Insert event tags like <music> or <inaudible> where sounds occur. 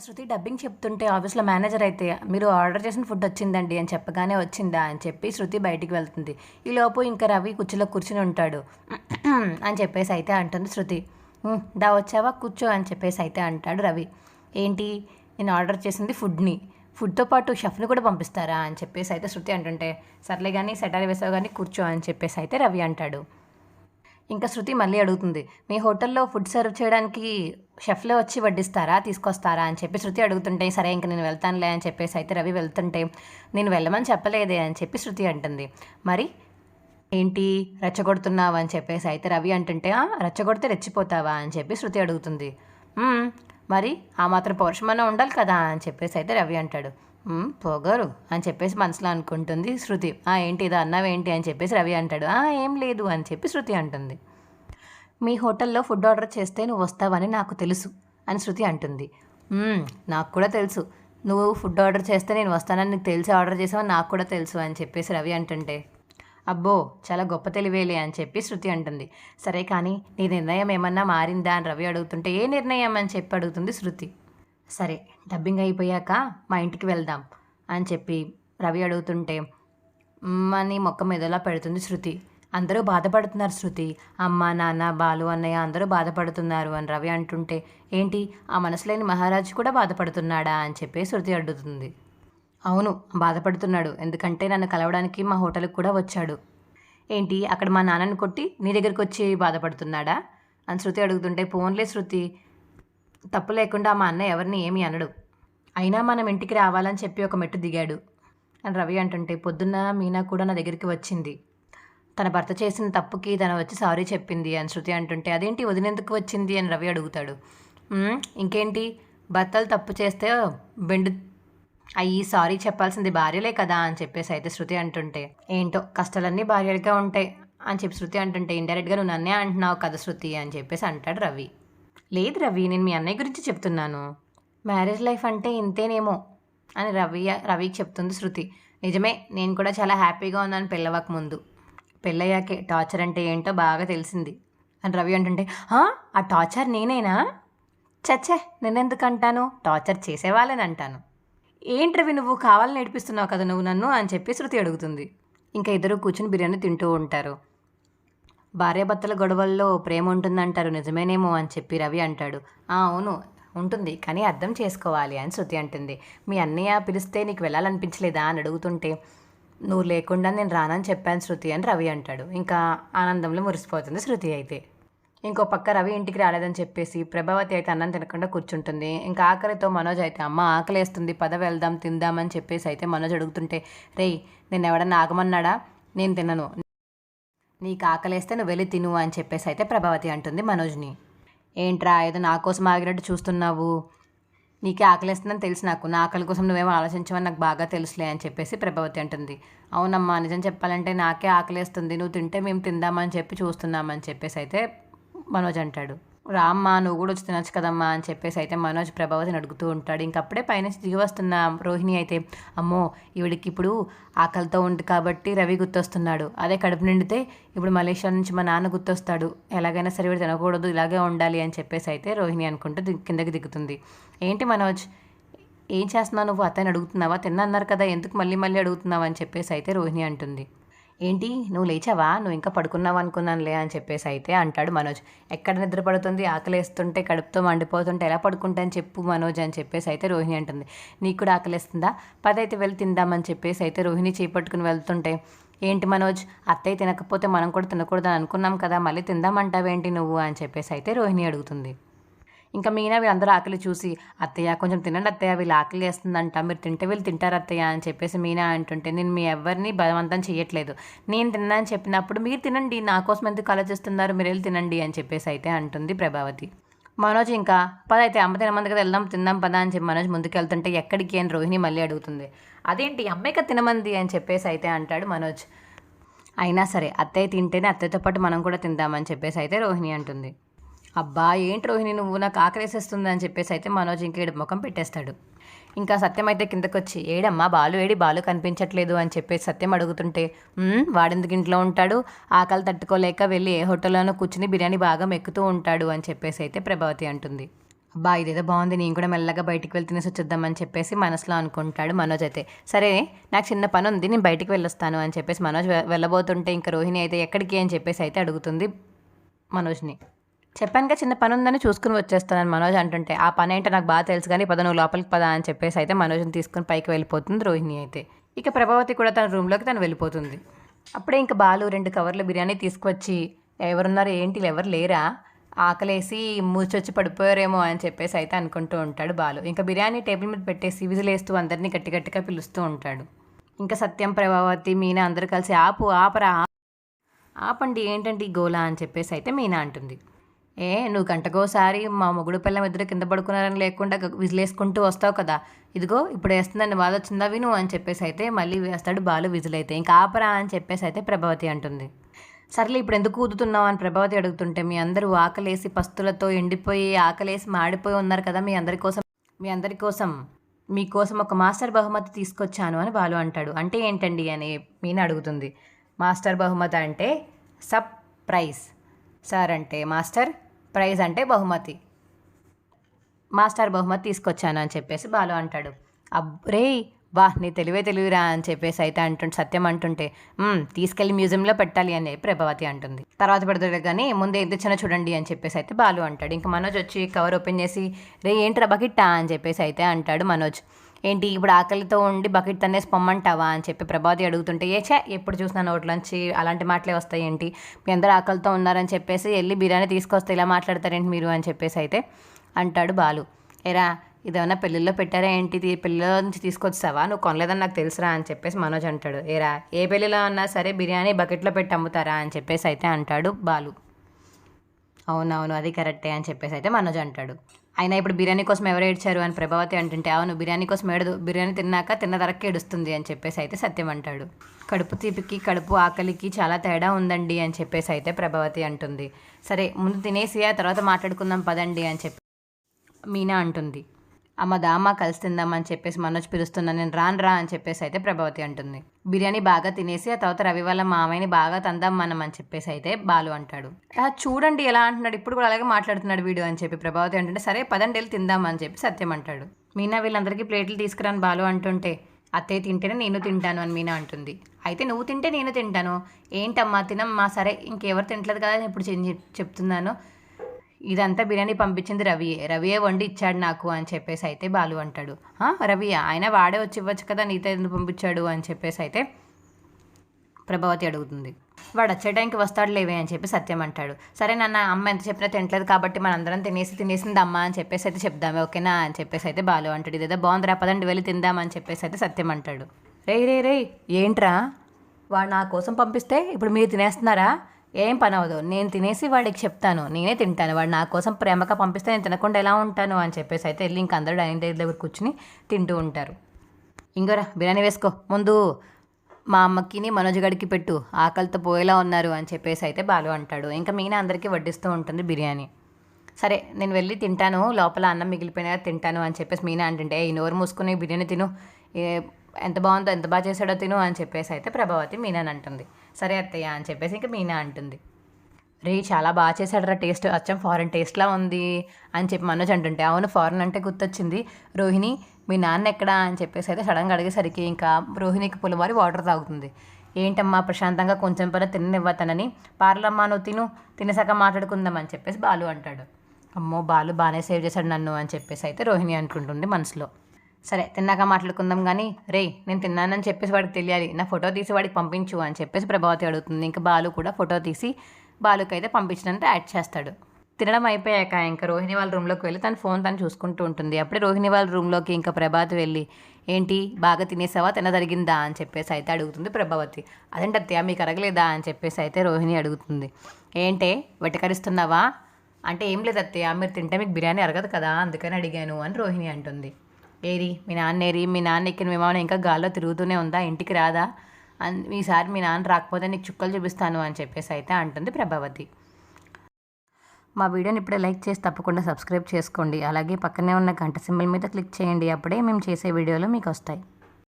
శృతి dubbing చెప్తుంటే ఆఫీస్లో manager అయితే మీరు ఆర్డర్ చేసిన ఫుడ్ వచ్చిందండి అని చెప్పగానే వచ్చిందా? అని చెప్పి శృతి బయటికి వెళ్తుంది. ఈ లోపు ఇంకా రవి కుర్చీలో కూర్చుని ఉంటాడు. <clears throat> అని చెప్పేసి అయితే అంటుంది శృతి. దా వచ్చావా? కూర్చో అని చెప్పేసి అయితే అంటాడు రవి. ఏంటి? నేను ఆర్డర్ చేసింది ఫుడ్ని. ఫుడ్తో పాటు షెఫ్ని కూడా పంపిస్తారా? అని చెప్పేసి అయితే శృతి అంటుంటే సర్లే కానీ సెటర్ వేసావు కానీ కూర్చో అని చెప్పేసి అయితే రవి అంటాడు. ఇంకా శృతి మళ్ళీ అడుగుతుంది మీ హోటల్లో ఫుడ్ సర్వ్ చేయడానికి షెఫ్లే వచ్చి వడ్డిస్తారా తీసుకొస్తారా? అని చెప్పి శృతి అడుగుతుంటే సరే ఇంక నేను వెళ్తానులే అని చెప్పేసి అయితే రవి వెళ్తుంటే నేను వెళ్ళమని చెప్పలేదే అని చెప్పి శృతి అంటుంది. మరి ఏంటి రెచ్చగొడుతున్నావా? అని చెప్పేసి అయితే రవి అంటుంటే రెచ్చగొడితే రెచ్చిపోతావా? అని చెప్పి శృతి అడుగుతుంది. మరి ఆ మాత్రం పౌరుషమన్నా ఉండాలి కదా? అని చెప్పేసి అయితే రవి అంటాడు. పొగరు అని చెప్పేసి మనసులో అనుకుంటుంది శృతి. "ఆ, ఏంటి ఇది అన్నావేంటి? అని చెప్పేసి రవి అంటాడు. "ఆ, ఏం లేదు అని చెప్పి శృతి అంటుంది. మీ హోటల్లో ఫుడ్ ఆర్డర్ చేస్తే నువ్వు వస్తావని నాకు తెలుసు అని శృతి అంటుంది. నాకు కూడా తెలుసు. నువ్వు ఫుడ్ ఆర్డర్ చేస్తే నేను వస్తానని నీకు తెలిసి ఆర్డర్ చేసావని నాకు కూడా తెలుసు అని చెప్పేసి రవి అంటుంటే. అబ్బో చాలా గొప్ప తెలివేలే అని చెప్పి శృతి అంటుంది. సరే కానీ నీ నిర్ణయం ఏమన్నా మారిందా? అని రవి అడుగుతుంటే ఏ నిర్ణయం? అని చెప్పి అడుగుతుంది శృతి. సరే డబ్బింగ్ అయిపోయాక మా ఇంటికి వెళ్దాం అని చెప్పి రవి అడుగుతుంటే "మ్మ్" అని మొక్క మీదలా పెడుతుంది శృతి. అందరూ బాధపడుతున్నారు శృతి. అమ్మ నాన్న బాలు అన్నయ్య అందరూ బాధపడుతున్నారు అని రవి అంటుంటే ఏంటి ఆ మనసులేని మహారాజు కూడా బాధపడుతున్నాడా? అని చెప్పి శృతి అడుగుతుంది. అవును బాధపడుతున్నాడు. ఎందుకంటే నన్ను కలవడానికి మా హోటల్కి కూడా వచ్చాడు. ఏంటి అక్కడ మా నాన్నని కొట్టి నీ దగ్గరికి వచ్చి బాధపడుతున్నాడా? అని శృతి అడుగుతుంటే పోన్లే శృతి. తప్పు లేకుండా మా అన్న ఎవరిని ఏమీ అనడు. అయినా మనం ఇంటికి రావాలని చెప్పి ఒక మెట్టు దిగాడు. అని రవి అంటుంటే పొద్దున్న మీనా కూడా నా దగ్గరికి వచ్చింది. తన భర్త చేసిన తప్పుకి తను వచ్చి సారీ చెప్పింది అని శృతి అంటుంటే అదేంటి వదినేందుకు వచ్చింది? అని రవి అడుగుతాడు. ఇంకేంటి? భర్తలు తప్పు చేస్తే బెండు అయ్యి సారీ చెప్పాల్సింది భార్యలే కదా అని చెప్పేసి అయితే శృతి అంటుంటే ఏంటో కష్టాలన్నీ భార్యలుగా ఉంటాయి అని చెప్పి శృతి అంటుంటే ఇండైరెక్ట్గా నువ్వు నన్నే అంటున్నావు కదా శృతి అని చెప్పేసి అంటాడు రవి. లేదు రవి నేను మీ అన్నయ్య గురించి చెప్తున్నాను. మ్యారేజ్ లైఫ్ అంటే ఇంతేనేమో అని రవి రవికి చెప్తుంది శృతి. నిజమే నేను కూడా చాలా హ్యాపీగా ఉన్నాను పెళ్ళవక ముందు. పెళ్ళయ్యాకే టార్చర్ అంటే ఏంటో బాగా తెలిసింది. అని రవి అంటుంటే ఆ టార్చర్ నేనేనా? చచ్చే నేనెందుకు అంటాను? టార్చర్ చేసేవాళ్ళని అంటాను. ఏంటి రవి నువ్వు కావాలని నేర్పిస్తున్నావు కదా నువ్వు నన్ను? అని చెప్పి శృతి అడుగుతుంది. ఇంకా ఇద్దరు కూర్చుని బిర్యానీ తింటూ ఉంటారు. భార్యాభర్తల గొడవల్లో ప్రేమ ఉంటుందంటారు నిజమేనేమో అని చెప్పి రవి అంటాడు. "ఆ, అవును ఉంటుంది. కానీ అర్థం చేసుకోవాలి అని శృతి అంటుంది. మీ అన్నయ్య పిలిస్తే నీకు వెళ్ళాలనిపించలేదా అని అడుగుతుంటే నువ్వు లేకుండా నేను రానని చెప్పాను శృతి అని రవి అంటాడు. ఇంకా ఆనందంలో మురిసిపోతుంది శృతి అయితే. ఇంకో పక్క రవి ఇంటికి రాలేదని చెప్పేసి ప్రభావతి అయితే అన్నం తినకుండా కూర్చుంటుంది. ఇంకా ఆకలితో మనోజ్ అయితే అమ్మ ఆకలేస్తుంది. పద వెళ్దాం తిందామని చెప్పేసి అయితే మనోజ్ అడుగుతుంటే రేయ్ నేను ఎవడన్నా ఆగమన్నాడా? నేను తినను. నీకు ఆకలేస్తే నువ్వు వెళ్ళి తిను అని చెప్పేసి అయితే ప్రభావతి అంటుంది మనోజ్ని. ఏంట్రా ఏదో నా కోసం ఆగినట్టు చూస్తున్నావు? నీకే ఆకలిస్తుందని తెలుసు నాకు. నా ఆకలి కోసం నువ్వేమో ఆలోచించవని నాకు బాగా తెలుసులే అని చెప్పేసి ప్రభావతి అంటుంది. అవునమ్మా నిజం చెప్పాలంటే నాకే ఆకలిస్తుంది. నువ్వు తింటే మేము తిందామని చెప్పి చూస్తున్నామని చెప్పేసి అయితే మనోజ్ అంటాడు. రామ్మా నువ్వు కూడా వచ్చి తినచ్చు కదమ్మా అని చెప్పేసి అయితే మనోజ్ ప్రభావతిని అడుగుతూ ఉంటాడు. ఇంకప్పుడే పైనుంచి దిగి వస్తున్న రోహిణి అయితే అమ్మో ఈవిడికి ఇప్పుడు ఆకలితో ఉంది కాబట్టి రవి గుర్తొస్తున్నాడు. అదే కడుపు నిండితే ఇప్పుడు మలేషియా నుంచి మా నాన్న గుర్తొస్తాడు. ఎలాగైనా సరే వీడు తినకూడదు ఇలాగే ఉండాలి అని చెప్పేసి అయితే రోహిణి అనుకుంటూ కిందకి దిగుతుంది. ఏంటి మనోజ్? ఏం చేస్తున్నావు నువ్వు? అతను అడుగుతున్నావా? తిన్నా అన్నారు కదా ఎందుకు మళ్ళీ మళ్ళీ అడుగుతున్నావు అని చెప్పేసి అయితే రోహిణి అంటుంది. ఏంటి నువ్వు లేచావా? నువ్వు ఇంకా పడుకున్నావు అనుకున్నానులే అని చెప్పేసి అయితే అంటాడు మనోజ్. ఎక్కడ నిద్ర పడుతుంది? ఆకలేస్తుంటే కడుపుతో మండిపోతుంటే ఎలా పడుకుంటాను చెప్పు మనోజ్ అని చెప్పేసి అయితే రోహిణి అంటుంది. నీకు కూడా ఆకలేస్తుందా? పదైతే వెళ్ళి తిందామని చెప్పేసి అయితే రోహిణి చేపట్టుకుని వెళ్తుంటే ఏంటి మనోజ్? అత్తయ్య తినకపోతే మనం కూడా తినకూడదని అనుకున్నాం కదా మళ్ళీ తిందామంటావేంటి నువ్వు? అని చెప్పేసి అయితే రోహిణి అడుగుతుంది. ఇంకా మీనా వీళ్ళందరూ ఆకలి చూసి అత్తయ్య కొంచెం తినండి అత్తయ్య వీళ్ళు ఆకలి వేస్తుందంట మీరు తింటే వీళ్ళు తింటారు అత్తయ్య అని చెప్పేసి మీనా అంటుంటే నేను మీ ఎవరిని బలవంతం చేయట్లేదు. నేను తిన్నా అని చెప్పినప్పుడు మీరు తినండి నా కోసం ఎందుకు ఆలోచిస్తున్నారు? మీరు వెళ్ళి తినండి అని చెప్పేసి అయితే అంటుంది ప్రభావతి. మనోజ్ ఇంకా పద అయితే అమ్మ తినమంది కదా వెళ్దాం తిందాం పదా అని చెప్పి మనోజ్ ముందుకు వెళ్తుంటే ఎక్కడికి? అని రోహిణి మళ్ళీ అడుగుతుంది. అదేంటి అమ్మాయిక తినమంది అని చెప్పేసి అయితే అంటాడు మనోజ్. అయినా సరే అత్తయ్య తింటేనే అత్తయ్యతో పాటు మనం కూడా తిందామని చెప్పేసి అయితే రోహిణి అంటుంది. అబ్బా ఏంటి రోహిణి నువ్వు నాకు ఆకలేసేస్తుంది అని చెప్పేసి అయితే మనోజ్ ఇంకా ముఖం పెట్టేస్తాడు. ఇంకా సత్యం అయితే కిందకొచ్చి ఏడమ్మా బాలు ఏడి బాలు కనిపించట్లేదు అని చెప్పేసి సత్యం అడుగుతుంటే వాడెందుకు ఇంట్లో ఉంటాడు? ఆకలి తట్టుకోలేక వెళ్ళి ఏ హోటల్లోనో కూర్చుని బిర్యానీ బాగా మెక్కుతూ ఉంటాడు అని చెప్పేసి అయితే ప్రభావతి అంటుంది. అబ్బా ఇదేదో బాగుంది నేను కూడా మెల్లగా బయటికి వెళ్ళి తినేసి వచ్చేద్దామని చెప్పేసి మనసులో అనుకుంటాడు మనోజ్ అయితే. సరే నాకు చిన్న పని ఉంది నేను బయటికి వెళ్ళొస్తాను అని చెప్పేసి మనోజ్ వెళ్ళబోతుంటే ఇంకా రోహిణి అయితే ఎక్కడికి? అని చెప్పేసి అయితే అడుగుతుంది మనోజ్ని. చెప్పానుగా చిన్న పని ఉందని చూసుకుని వచ్చేస్తానని మనోజ్ అంటుంటే ఆ పని ఏంటో నాకు బాగా తెలుసు కానీ పద నువ్వు లోపలికి పద అని చెప్పేసి అయితే మనోజ్ని తీసుకుని పైకి వెళ్ళిపోతుంది రోహిణి అయితే. ఇక ప్రభావతి కూడా తన రూమ్లోకి తను వెళ్ళిపోతుంది. అప్పుడే ఇంకా బాలు రెండు కవర్ల బిర్యానీ తీసుకొచ్చి ఎవరున్నారు? ఏంటి? ఎవరు లేరా? ఆకలేసి మూచొచ్చి పడిపోయారేమో అని చెప్పేసి అయితే అనుకుంటూ ఉంటాడు బాలు. ఇంకా బిర్యానీ టేబుల్ మీద పెట్టేసి విజిలేస్తూ అందరినీ గట్టి గట్టిగా పిలుస్తూ ఉంటాడు. ఇంకా సత్యం ప్రభావతి మీనా అందరూ కలిసి ఆపు ఆపరా ఆపండి ఏంటంటే ఈ గోలా అని చెప్పేసి అయితే మీనా అంటుంది. ఏ నువ్వు గంటకోసారి మా మొగుడు పిల్లం ఇద్దరు కింద పడుకున్నారని లేకుండా విజిలేసుకుంటూ వస్తావు కదా. ఇదిగో ఇప్పుడు వేస్తుందని బాధ వచ్చిందా విను అని చెప్పేసి అయితే మళ్ళీ వేస్తాడు బాలు విజిల్ ఇంకా ఆపరా అని చెప్పేసి అయితే ప్రభావతి అంటుంది. సర్లే ఇప్పుడు ఎందుకు ఊదుతున్నావు అని ప్రభావతి అడుగుతుంటే మీ అందరూ ఆకలేసి పస్తులతో ఎండిపోయి ఆకలేసి మాడిపోయి ఉన్నారు కదా మీ అందరి కోసం మీ అందరి కోసం మీకోసం ఒక మాస్టర్ బహుమతి తీసుకొచ్చాను అని బాలు అంటాడు. అంటే ఏంటండి అని మీన అడుగుతుంది. మాస్టర్ బహుమతి అంటే సబ్ ప్రైజ్ సార్ అంటే మాస్టర్ ప్రైజ్ అంటే బహుమతి. మాస్టర్ బహుమతి తీసుకొచ్చాను అని చెప్పేసి బాలు అంటాడు. అబ్రే వా నీ తెలివే తెలివిరా అని చెప్పేసి అయితే అంటుంటే సత్యం అంటుంటే తీసుకెళ్ళి మ్యూజియంలో పెట్టాలి అని ప్రభావతి అంటుంది. తర్వాత పెడతాడు కానీ ముందు ఏం చిన్న చూడండి అని చెప్పేసి అయితే బాలు అంటాడు. ఇంకా మనోజ్ వచ్చి కవర్ ఓపెన్ చేసి రే ఏంట్రా బకిట్టా అని చెప్పేసి అయితే అంటాడు మనోజ్. ఏంటి ఇప్పుడు ఆకలితో ఉండి బకెట్ తన్నేసి పొమ్మంటావా అని చెప్పి ప్రభావతి అడుగుతుంటే ఏ చే ఎప్పుడు చూసినా నోట్లోంచి అలాంటి మాటలే వస్తాయి ఏంటి? మీ అందరూ ఆకలితో ఉన్నారని చెప్పేసి వెళ్ళి బిర్యానీ తీసుకొస్తే ఇలా మాట్లాడతారేంటి మీరు? అని చెప్పేసి అయితే అంటాడు బాలు. ఎరా ఇదేమన్నా పెళ్ళిళ్ళో పెట్టారా ఏంటి? ఇది పెళ్ళిలో నుంచి తీసుకొచ్చావా? నువ్వు కొనలేదని నాకు తెలుసురా అని చెప్పేసి మనోజ్ అంటాడు. ఏరా ఏ పెళ్ళిలో అన్నా సరే బిర్యానీ బకెట్లో పెట్టి అమ్ముతారా? అని చెప్పేసి అయితే అంటాడు బాలు. అవునవును అది కరెక్టే అని చెప్పేసి అయితే మనోజ్ అంటాడు. అయినా ఇప్పుడు బిర్యానీ కోసం ఎవరు ఏడ్చారు అని ప్రభావతి అంటుంటే అవును బిర్యానీ కోసం ఏడదు. బిర్యానీ తిన్నాక తిన్న ధరకి ఏడుస్తుంది అని చెప్పేసి అయితే సత్యం అంటాడు. కడుపు తీపికి కడుపు ఆకలికి చాలా తేడా ఉందండి అని చెప్పేసి అయితే ప్రభావతి అంటుంది. సరే ముందు తినేసి ఆ తర్వాత మాట్లాడుకుందాం పదండి అని చెప్పి మీనా అంటుంది. అమ్మ దామా కలిసి తిందామని చెప్పేసి మనోజ్ పిలుస్తున్నా నేను రాను రా అని చెప్పేసి అయితే ప్రభావతి అంటుంది. బిర్యానీ బాగా తినేసి ఆ తర్వాత రవి వాళ్ళ మామయ్యని బాగా తందాం మనం అని చెప్పేసి అయితే బాలు అంటాడు. చూడండి ఎలా అంటున్నాడు. ఇప్పుడు కూడా అలాగే మాట్లాడుతున్నాడు వీడు అని చెప్పి ప్రభావతి అంటుంటే సరే పదండి వెళ్ళి తిందాం అని చెప్పి సత్యం అంటాడు. మీనా వీళ్ళందరికీ ప్లేట్లు తీసుకురాని బాలు అంటుంటే అత్తయ్య తింటేనే నేను తింటాను అని మీనా అంటుంది. అయితే నువ్వు తింటే నేను తింటాను. ఏంటమ్మా తినమ్మా సరే ఇంకెవరు తింటలేదు కదా అని ఇప్పుడు చెప్తున్నాను. ఇదంతా బిర్యానీ పంపించింది రవియే. రవియే వండి ఇచ్చాడు నాకు అని చెప్పేసి అయితే బాలు అంటాడు. రవి ఆయన వాడే వచ్చి ఇవ్వచ్చు కదా నీతో ఎందుకు పంపించాడు? అని చెప్పేసి అయితే ప్రభావతి అడుగుతుంది. వాడు వచ్చే టైంకి వస్తాడు లేవే అని చెప్పి సత్యం అంటాడు. సరే నాన్న అమ్మ ఎంత చెప్పినా తినట్లేదు కాబట్టి మనందరం తినేసి తినేసింది అమ్మ అని చెప్పేసి అయితే చెప్దామే ఓకేనా? అని చెప్పేసి అయితే బాలు అంటాడు. ఇదేదో బాగుందిరా పదండి వెళ్ళి తిందామని చెప్పేసి అయితే సత్యం అంటాడు. రే రే రే ఏంట్రా? వాడు నా కోసం పంపిస్తే ఇప్పుడు మీరు తినేస్తున్నారా? ఏం పని అవ్వదు. నేను తినేసి వాడికి చెప్తాను. నేనే తింటాను. వాడు నా కోసం ప్రేమగా పంపిస్తే నేను తినకుండా ఎలా ఉంటాను అని చెప్పేసి అయితే వెళ్ళి ఇంక అందరూ డైనింగ్ టేబుల్ దగ్గర కూర్చుని తింటూ ఉంటారు. ఇంకోరా బిర్యానీ వేసుకో. ముందు మా అమ్మకిని మనోజ్ గడికి పెట్టు. ఆకలితో పోయేలా ఉన్నారు అని చెప్పేసి అయితే బాలు అంటాడు. ఇంకా మీనా అందరికీ వడ్డిస్తూ ఉంటుంది బిర్యానీ. సరే నేను వెళ్ళి తింటాను. లోపల అన్నం మిగిలిపోయినా తింటాను అని చెప్పేసి మీనా అంటుంటే ఈ నోరు మూసుకుని బిర్యానీ తిను. ఏ- ఎంత బాగుందో ఎంత బాగా చేశాడో తిను అని చెప్పేసి అయితే ప్రభావతి మీనాని అంటుంది. సరే అత్తయ్య అని చెప్పేసి ఇంకా మీనా అంటుంది. రే చాలా బాగా చేశాడు రా టేస్ట్. అచ్చం ఫారెన్ టేస్ట్లా ఉంది అని చెప్పి మనోజ్ అంటుంటే అవును ఫారెన్ అంటే గుర్తొచ్చింది. రోహిణి మీ నాన్న ఎక్కడా అని చెప్పేసి అయితే సడన్గా అడిగేసరికి ఇంకా రోహిణికి పులవారి వాటర్ తాగుతుంది. ఏంటమ్మా ప్రశాంతంగా కొంచెం పని తిననివ్వతనని పార్లమ్మా నువ్వు తిను తినేసాక మాట్లాడుకుందాం అని చెప్పేసి బాలు అంటాడు. అమ్మో బాలు బాగానే సేవ్ చేశాడు నన్ను అని చెప్పేసి అయితే రోహిణి అనుకుంటుంది మనసులో. సరే తిన్నాక మాట్లాడుకుందాం కానీ రే నేను తిన్నానని చెప్పేసి వాడికి తెలియాలి. నా ఫోటో తీసి వాడికి పంపించు అని చెప్పేసి ప్రభావతి అడుగుతుంది. ఇంకా బాలు కూడా ఫోటో తీసి బాలుకి అయితే పంపించినంత యాడ్ చేస్తాడు. తినడం అయిపోయాక ఇంకా రోహిణి వాళ్ళ రూమ్లోకి వెళ్ళి తన ఫోన్ తను చూసుకుంటూ ఉంటుంది. అప్పుడే రోహిణి వాళ్ళ రూమ్లోకి ఇంకా ప్రభావతి వెళ్ళి ఏంటి బాగా తినేసావా? తినదరిగిందా అని చెప్పేసి అయితే అడుగుతుంది ప్రభావతి. అదేంటి అత్తయ్య మీకు అరగలేదా? అని చెప్పేసి అయితే రోహిణి అడుగుతుంది. ఏంటే వెటకరిస్తున్నావా? అంటే ఏం లేదు అత్తయ్య మీరు తింటే మీకు బిర్యానీ అరగదు కదా అందుకని అడిగాను అని రోహిణి అంటుంది. ఏరి మీ నాన్న ఏరి మీ నాన్న ఎక్కిన విమానం ఇంకా గాల్లో తిరుగుతూనే ఉందా? ఇంటికి రాదా? అన్ ఈసారి మీ నాన్న రాకపోతే నీకు చుక్కలు చూపిస్తాను అని చెప్పేసి అయితే అంటుంది ప్రభావతి. మా వీడియోని ఇప్పుడే లైక్ చేసి తప్పకుండా సబ్స్క్రైబ్ చేసుకోండి. అలాగే పక్కనే ఉన్న గంట సింబల్ మీద క్లిక్ చేయండి. అప్పుడే మేము చేసే వీడియోలు మీకు వస్తాయి.